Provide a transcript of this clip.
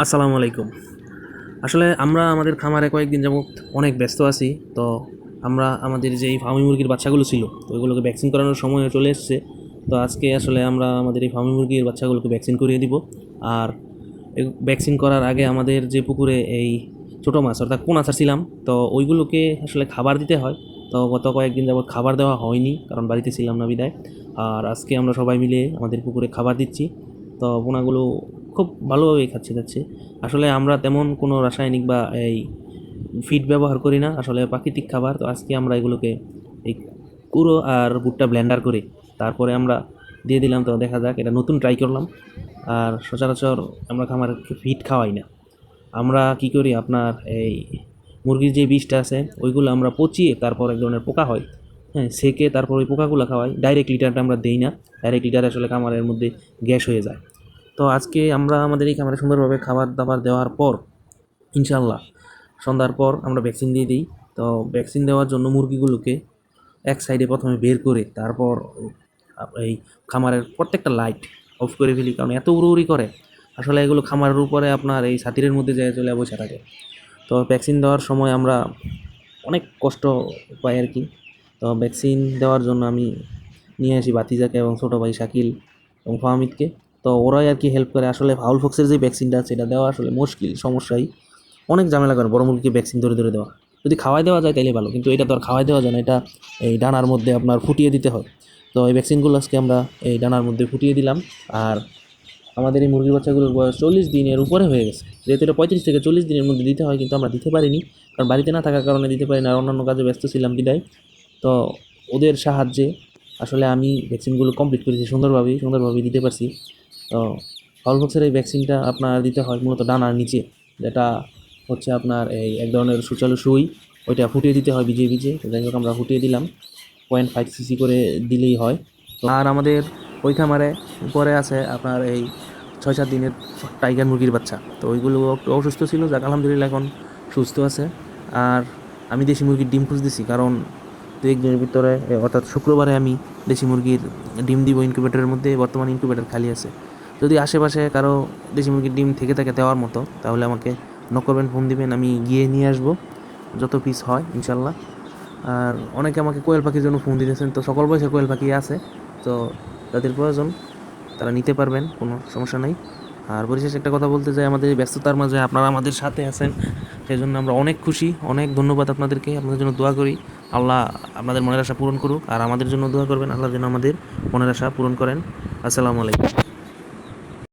আসসালামু আলাইকুম। আসলে আমরা আমাদের খামারে কয়েকদিন যাবত অনেক ব্যস্ত আছি, তো আমরা আমাদের যে এই ফার্মি মুরগির বাচ্চাগুলো ছিল তো ওইগুলোকে ভ্যাকসিন করানোর সময় চলে এসছে। তো আজকে আসলে আমরা আমাদের এই ফার্মি মুরগির বাচ্চাগুলোকে ভ্যাকসিন করিয়ে দিব। আর ভ্যাকসিন করার আগে আমাদের যে পুকুরে এই ছোটো মাছ, অর্থাৎ পোনা ছিলাম তো ওইগুলোকে আসলে খাবার দিতে হয়। তো গত কয়েকদিন যাবত খাবার দেওয়া হয়নি, কারণ বাড়িতে ছিলাম না বিদায়। আর আজকে আমরা সবাই মিলে আমাদের পুকুরে খাবার দিচ্ছি। তো পোনাগুলো খুব ভালোভাবেই খাচ্ছে যাচ্ছে আসলে আমরা তেমন কোনো রাসায়নিক বা এই ফিড ব্যবহার করি না। আসলে প্রাকৃতিক খাবার, তো আজকে আমরা এগুলোকে এই কুড়ো আর ভুট্টা ব্লেন্ডার করে তারপরে আমরা দিয়ে দিলাম। তো দেখা যাক, এটা নতুন ট্রাই করলাম। আর সচরাচর আমরা খামার ফিড খাওয়াই না। আমরা কি করি, আপনার এই মুরগির যে বিষটা আছে, ওইগুলো আমরা পচিয়ে তারপর এক ধরনের পোকা হয়। হ্যাঁ সেকে তারপর ওই পোকাগুলো খাওয়াই। ডাইরেক্ট লিটারটা আমরা দিই না। ডাইরেক্ট লিটার আসলে খামারের মধ্যে গ্যাস হয়ে যায়। তো আজকে আমরা আমাদের এই খামারে সুন্দরভাবে খাবার দাবার দেওয়ার পর ইনশাল্লাহ সন্ধ্যার পর আমরা ভ্যাকসিন দিয়ে দিই। তো ভ্যাকসিন দেওয়ার জন্য মুরগিগুলোকে এক সাইডে প্রথমে বের করে তারপর এই খামারের প্রত্যেকটা লাইট অফ করে ফেলি, কারণ এত উড়ি করে। আসলে এগুলো খামারের উপরে আপনার এই ছাতিরের মধ্যে যায়, চলে বসে থাকে। তো ভ্যাকসিন দেওয়ার সময় আমরা অনেক কষ্ট পাই আর কি। তো ভ্যাকসিন দেওয়ার জন্য আমি নিয়ে আসি বাতিজাকে এবং ছোটো ভাই শাকিল এবং ফাহমিদকে। তো ওরাই আর কি হেল্প করে। আসলে ফাউল ফক্সের যে ভ্যাকসিনটা আছে, এটা দেওয়া আসলে মুশকিল, সমস্যাই। অনেক ঝামেলা করে, বড় মুরগিকে ভ্যাকসিন ধরে ধরে দেওয়া। যদি খাওয়াই দেওয়া যায় তাইলে ভালো, কিন্তু এটা তো আর খাওয়াই দেওয়া যায় না, এটা এই ডানার মধ্যে আপনার ফুটিয়ে দিতে হয়। তো এই ভ্যাকসিনগুলো আজকে আমরা এই ডানার মধ্যে ফুটিয়ে দিলাম। আর আমাদের এই মুরগির বাচ্চাগুলোর বয়স চল্লিশ দিনের উপরে হয়ে গেছে। যেহেতু এটা পঁয়ত্রিশ থেকে চল্লিশ দিনের মধ্যে দিতে হয়, কিন্তু আমরা দিতে পারিনি। কারণ বাড়িতে না থাকার কারণে দিতে পারিনি আর অন্যান্য কাজে ব্যস্ত ছিলাম বিদায়। তো ওদের সাহায্যে আসলে আমি ভ্যাকসিনগুলো কমপ্লিট করেছি সুন্দরভাবেই সুন্দরভাবেই দিতে পারছি। তো ফাউলফক্সের এই ভ্যাকসিনটা আপনার দিতে হয় মূলত ডানার নিচে। যেটা হচ্ছে আপনার এই এক ধরনের সুচালু সুই, ওইটা ফুটিয়ে দিতে হয় ভিজিয়ে ভিজিয়ে। তো যাই হোক, আমরা ফুটিয়ে দিলাম। পয়েন্ট ফাইভ সিসি করে দিলেই হয়। আর আমাদের ওই খামারে উপরে আছে আপনার এই ছয় সাত দিনের টাইগার মুরগির বাচ্চা। তো ওইগুলো একটু অসুস্থ ছিল, যাক, আলহামদুলিল্লাহ এখন সুস্থ আছে। আর আমি দেশি মুরগির ডিম খুঁজতেছি, কারণ দু একদিনের ভিতরে অর্থাৎ শুক্রবারে আমি দেশি মুরগির ডিম দিব ইনকিউবেটরের মধ্যে, বর্তমানে ইনকিউবেটর খালি আছে। যদি আশেপাশে কারও দেশি মুরগির ডিম থেকে থাকে দেওয়ার মতো, তাহলে আমাকে নক করবেন ফোন দিবেন, আমি গিয়ে নিয়ে আসব। যত পিস হয়, ইনশাল্লাহ। আর অনেকে আমাকে কোয়েল পাখির জন্য ফোন দিতেছেন, তো সকল বয়সের কোয়েল পাখি আছে, তো তাদের প্রয়োজন, তারা নিতে পারবেন, কোনো সমস্যা নেই। আর পরিশেষে একটা কথা বলতে চাই, আমাদের ব্যস্ততার মাঝে আপনারা আমাদের সাথে আছেন সেই জন্য আমরা অনেক খুশি, অনেক ধন্যবাদ আপনাদেরকে, আপনাদের জন্য দোয়া করি। আল্লাহ আপনাদের মনের আশা পূরণ করুক, আর আমাদের জন্য দোয়া করবেন, আল্লাহ যেন আমাদের মনের আশা পূরণ করেন। আসসালামু আলাইকুম।